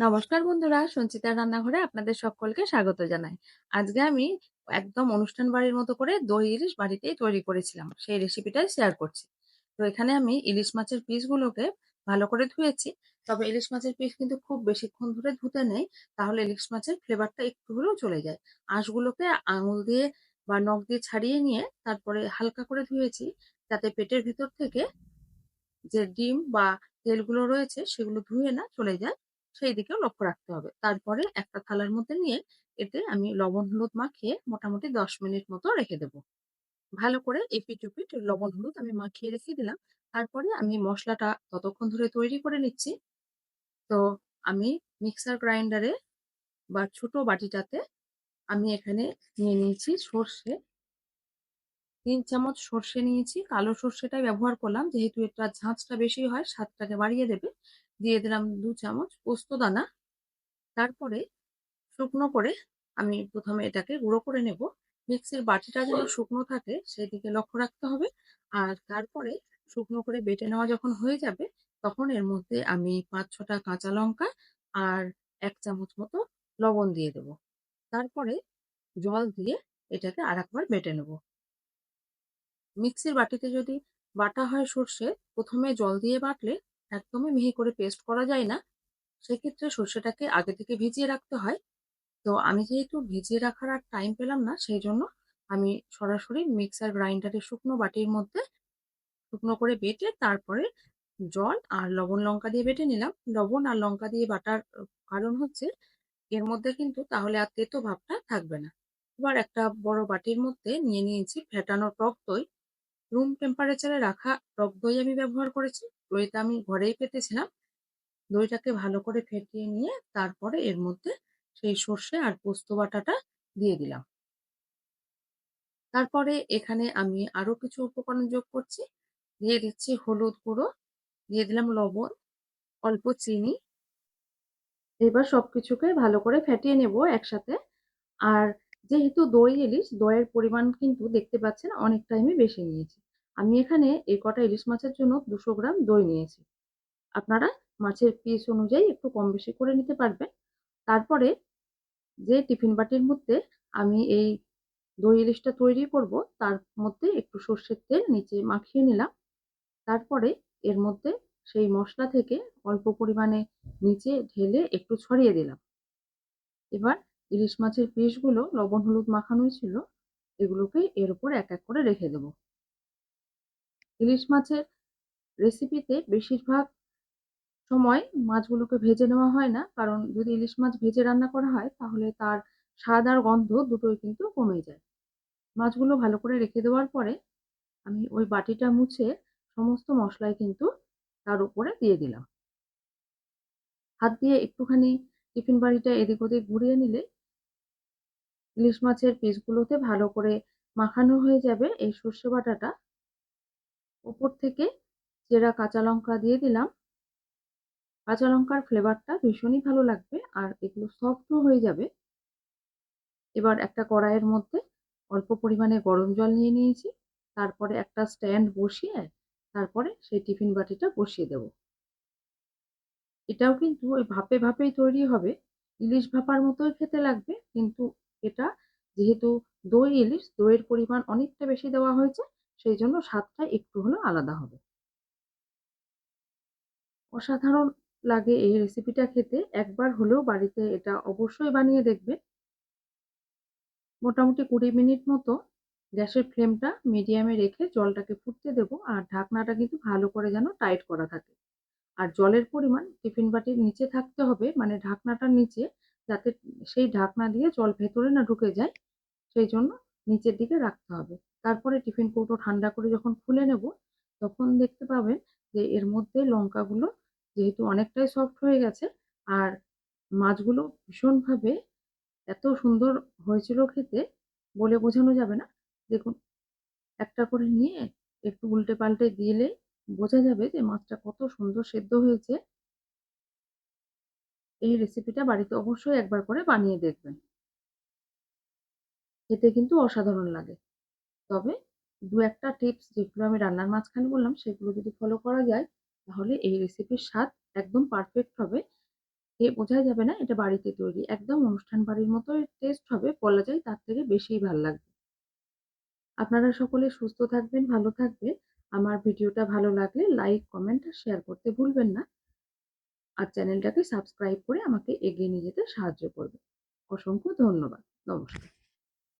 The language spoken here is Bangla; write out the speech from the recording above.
নমস্কার বন্ধুরা, সঞ্চিতার রান্নাঘরে আপনাদের সকলকে স্বাগত জানাই। আজকে আমি একদম অনুষ্ঠান বাড়ির মতো করে দই ইলিশ বাড়িতেই তৈরি করেছিলাম। সেই রেসিপিটাই শেয়ার করছি। তো এখানে আমি ইলিশ মাছের পিসগুলোকে ভালো করে ধুয়েছি। তবে ইলিশ মাছের পিস কিন্তু খুব বেশিক্ষণ ধরে ধুতে নেই, তাহলে ইলিশ মাছের ফ্লেভারটা একটু হলেও চলে যায়। আঁশগুলোকে আঙুল দিয়ে বা নখ দিয়ে ছাড়িয়ে নিয়ে তারপরে হালকা করে ধুয়েছি, যাতে পেটের ভিতর থেকে যে ডিম বা তেলগুলো রয়েছে সেগুলো ধুয়ে না চলে যায়। সেই দিকেও লক্ষ্য রাখতে হবে। তারপরে একটা থালার মধ্যে নিয়ে এতে আমি লবণ হলুদ মাখিয়ে মোটামুটি ১০ মিনিট মতো রেখে দেব। ভালো করে এপিঠ-ওপিঠ লবণ হলুদ আমি মাখিয়ে রেখে দিলাম। তারপরে আমি মশলাটা ততক্ষণ ধরে তৈরি করে নিচ্ছি। তো আমি মিক্সার গ্রাইন্ডারে বা ছোট বাটিটাতে আমি এখানে নিয়ে নিয়েছি সর্ষে। তিন চামচ সর্ষে নিয়েছি। কালো সর্ষেটাই ব্যবহার করলাম যেহেতু এটার ঝাঁঝটা বেশি হয়, স্বাদটাকে বাড়িয়ে দেবে। দিয়ে দিলাম দু চামচ পোস্ত দানা তারপরে শুকনো করে আমি প্রথমে এটাকে গুঁড়ো করে নেব। মিক্সির বাটিটা যেন শুকনো থাকে সেদিকে লক্ষ্য রাখতে হবে। আর তারপরে শুকনো করে বেটে নেওয়া যখন হয়ে যাবে তখন এর মধ্যে আমি পাঁচ ছটা কাঁচা লঙ্কা আর এক চামচ মতো লবণ দিয়ে দেব। তারপরে জল দিয়ে এটাকে আর একবার বেটে নেব। মিক্সির বাটিতে যদি বাটা হয় সর্ষে, প্রথমে জল দিয়ে বাটলে একদমই মিহি করে পেস্ট করা যায় না। সেক্ষেত্রে সর্ষেটাকে আগে থেকে ভিজিয়ে রাখতে হয়। তো আমি যেহেতু ভিজিয়ে রাখার আর টাইম পেলাম না, সেই জন্য আমি সরাসরি মিক্সার গ্রাইন্ডারের শুকনো বাটির মধ্যে শুকনো করে বেটে তারপরে জল আর লবণ লঙ্কা দিয়ে বেটে নিলাম। লবণ আর লঙ্কা দিয়ে বাটার কারণ হচ্ছে এর মধ্যে কিন্তু তাহলে আর তেতো ভাবটা থাকবে না। এবার একটা বড় বাটির মধ্যে নিয়ে নিয়েছি ফেটানো টক দই। রুম টেম্পারেচারে রাখা টক দই আমি ব্যবহার করেছি। দইটা আমি ঘরেই পেতেছিলাম। দইটাকে ভালো করে ফেটিয়ে নিয়ে তারপরে এর মধ্যে সেই সর্ষে আর পোস্ত বাটাটা দিয়ে দিলাম। তারপরে এখানে আমি আরও কিছু উপকরণ যোগ করছি। দিয়ে দিচ্ছি হলুদ গুঁড়ো, দিয়ে দিলাম লবণ, অল্প চিনি। এবার সবকিছুকে ভালো করে ফেটিয়ে নেব একসাথে। আর যেহেতু দই ইলিশ, দইয়ের পরিমাণ কিন্তু দেখতে পাচ্ছেন অনেকটাই আমি বেশি নিয়েছি। আমি এখানে এই কটা ইলিশ মাছের জন্য দুশো গ্রাম দই নিয়েছি। আপনারা মাছের পিস অনুযায়ী একটু কম বেশি করে নিতে পারবেন। তারপরে যে টিফিন বাটির মধ্যে আমি এই দই ইলিশটা তৈরি করব, তার মধ্যে একটু সর্ষের তেল নিচে মাখিয়ে নিলাম। তারপরে এর মধ্যে সেই মশলা থেকে অল্প পরিমাণে নিচে ঢেলে একটু ছড়িয়ে দিলাম। এবার ইলিশ মাছের পিসগুলো লবণ হলুদ মাখানোই ছিল, এগুলোকে এর উপর এক এক করে রেখে দেব। ইলিশ মাছের রেসিপিতে বেশিরভাগ সময় মাছগুলোকে ভেজে নেওয়া হয় না। কারণ যদি ইলিশ মাছ ভেজে রান্না করা হয়, তাহলে তার স্বাদ আর গন্ধ দুটোই কিন্তু কমে যায়। মাছগুলো ভালো করে রেখে দেওয়ার পরে আমি ওই বাটিটা মুছে সমস্ত মশলাই কিন্তু তার উপরে দিয়ে দিলাম। হাত দিয়ে একটুখানি টিফিন বাড়িটা এদিক ওদিক ঘুরিয়ে নিলে ইলিশ মাছের পিসগুলোতে ভালো করে মাখানো হয়ে যাবে এই সর্ষে বাটাটা। ওপর থেকে চেরা কাঁচা লঙ্কা দিয়ে দিলাম। কাঁচা লঙ্কার ফ্লেভারটা ভীষণই ভালো লাগবে আর এগুলো সফটও হয়ে যাবে। এবার একটা কড়াইয়ের মধ্যে অল্প পরিমাণে গরম জল নিয়ে নিয়েছি, তারপরে একটা স্ট্যান্ড বসিয়ে তারপরে সেই টিফিন বাটিটা বসিয়ে দেব। এটাও কিন্তু ওই ভাপে ভাপেই তৈরি হবে, ইলিশ ভাপার মতোই খেতে লাগবে, কিন্তু এটা যেহেতু দই ইলিশ, দইয়ের পরিমাণ অনেকটা বেশি দেওয়া হয়েছে সেই জন্য স্বাদটা একটু হলেও আলাদা হবে। অসাধারণ লাগে এই রেসিপিটা খেতে। একবার হলেও বাড়িতে এটা অবশ্যই বানিয়ে দেখবে। মোটামুটি কুড়ি মিনিট মতো গ্যাসের ফ্লেমটা মিডিয়ামে রেখে জলটাকে ফুটতে দেবো আর ঢাকনাটা কিন্তু ভালো করে যেন টাইট করা থাকে। আর জলের পরিমাণ টিফিন বাটির নিচে থাকতে হবে মানে ঢাকনাটার নিচে, যাতে সেই ঢাকনা দিয়ে জল ভেতরে না ঢুকে যায়, সেই জন্য নিচের দিকে রাখতে হবে। তারপরে টিফিন কৌটো ঠান্ডা করে যখন খুলে নেব, তখন দেখতে পাবেন যে এর মধ্যে লঙ্কাগুলো যেহেতু অনেকটাই সফট হয়ে গেছে, আর মাছগুলো ভীষণভাবে এত সুন্দর হয়েছিল খেতে বলে বোঝানো যাবে না। দেখুন, একটা করে নিয়ে একটু উল্টে পাল্টে দিলে বোঝা যাবে যে মাছটা কত সুন্দর সেদ্ধ হয়েছে। এই রেসিপিটা বাড়িতে অবশ্যই একবার করে বানিয়ে দেখবেন। খেতে কিন্তু অসাধারণ লাগে। তবে দু একটা টিপস যেগুলো আমি রান্নার মাঝখানে বললাম সেগুলো যদি ফলো করা যায় তাহলে এই রেসিপির স্বাদ একদম পারফেক্ট হবে খেয়ে বোঝাই যাবে না এটা বাড়িতে তৈরি। একদম অনুষ্ঠান বাড়ির মতোই টেস্ট হবে বলা যায় তার থেকে বেশিই ভালো লাগবে। আপনারা সকলে সুস্থ থাকবেন, ভালো থাকবেন। আমার ভিডিওটা ভালো লাগলে লাইক, কমেন্ট আর শেয়ার করতে ভুলবেন না। আর চ্যানেলটাকে সাবস্ক্রাইব করে আমাকে এগিয়ে নিয়ে যেতে সাহায্য করবেন। অসংখ্য ধন্যবাদ। নমস্কার।